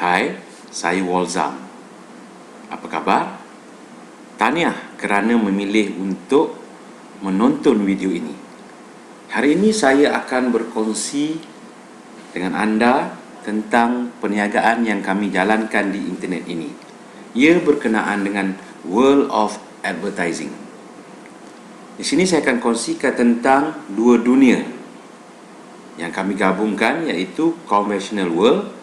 Hai, saya Walzam. Apa khabar? Tahniah kerana memilih untuk menonton video ini. Hari ini saya akan berkongsi dengan anda tentang perniagaan yang kami jalankan di internet ini. Ia berkenaan dengan World of Advertising. Di sini saya akan kongsikan tentang dua dunia yang kami gabungkan iaitu conventional world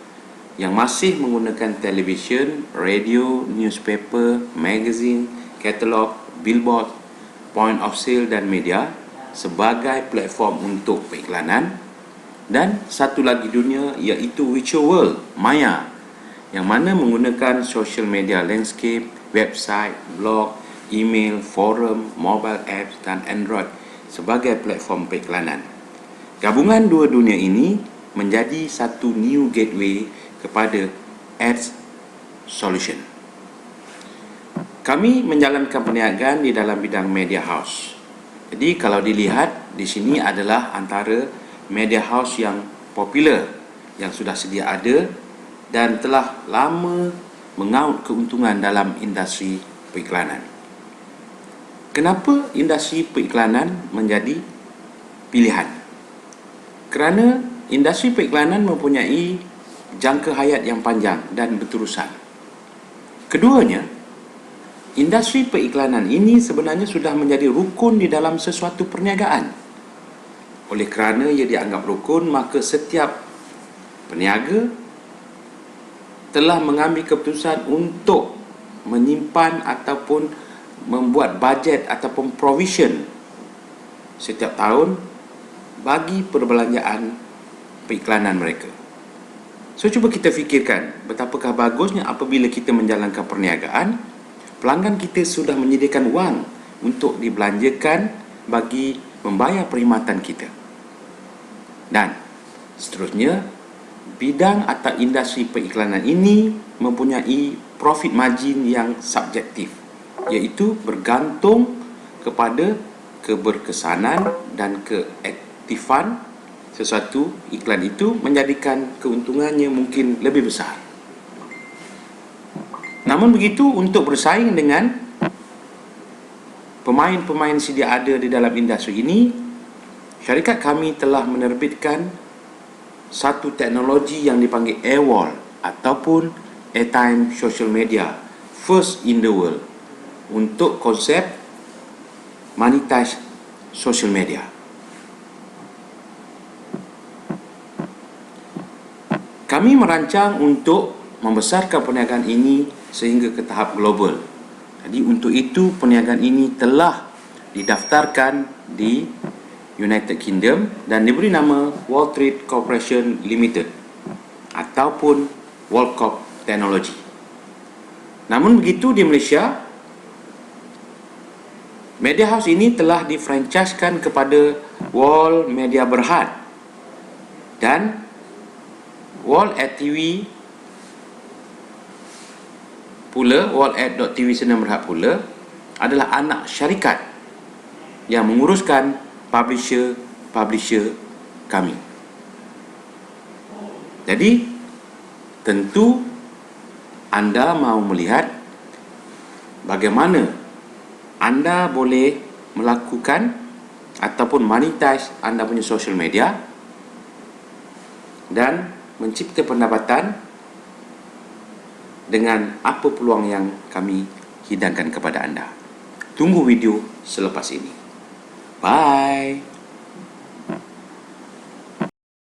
yang masih menggunakan televisyen, radio, newspaper, magazine, katalog, billboard, point of sale dan media sebagai platform untuk periklanan dan satu lagi dunia iaitu virtual world, maya yang mana menggunakan social media landscape, website, blog, email, forum, mobile apps dan Android sebagai platform periklanan. Gabungan dua dunia ini menjadi satu new gateway kepada ads solution. Kami menjalankan perniagaan di dalam bidang media house. Jadi kalau dilihat di sini adalah antara media house yang popular yang sudah sedia ada dan telah lama mengaut keuntungan dalam industri periklanan. Kenapa industri periklanan menjadi pilihan? Kerana industri periklanan mempunyai jangka hayat yang panjang dan berterusan. Keduanya, industri periklanan ini sebenarnya sudah menjadi rukun di dalam sesuatu perniagaan. Oleh kerana ia dianggap rukun, maka setiap peniaga telah mengambil keputusan untuk menyimpan ataupun membuat bajet ataupun provision setiap tahun bagi perbelanjaan periklanan mereka. So cuba kita fikirkan betapakah bagusnya apabila kita menjalankan perniagaan pelanggan kita sudah menyediakan wang untuk dibelanjakan bagi membayar perkhidmatan kita. Dan seterusnya bidang atau industri periklanan ini mempunyai profit margin yang subjektif iaitu bergantung kepada keberkesanan dan keaktifan sesuatu iklan itu menjadikan keuntungannya mungkin lebih besar. Namun begitu untuk bersaing dengan pemain-pemain sedia ada di dalam industri ini, syarikat kami telah menerbitkan satu teknologi yang dipanggil AirWall ataupun Airtime Social Media first in the world untuk konsep monetize social media. Kami merancang untuk membesarkan perniagaan ini sehingga ke tahap global. Jadi untuk itu perniagaan ini telah didaftarkan di United Kingdom dan diberi nama World Trade Corporation Limited ataupun World Corp Technology. Namun begitu di Malaysia, media house ini telah difranchiskan kepada Wall Media Berhad dan Wall at TV pula Wall at TV Berhad pula adalah anak syarikat yang menguruskan publisher-publisher kami. Jadi tentu anda mahu melihat bagaimana anda boleh melakukan ataupun monetize anda punya social media dan mencipta pendapatan dengan apa peluang yang kami hidangkan kepada anda. Tunggu video selepas ini. Bye.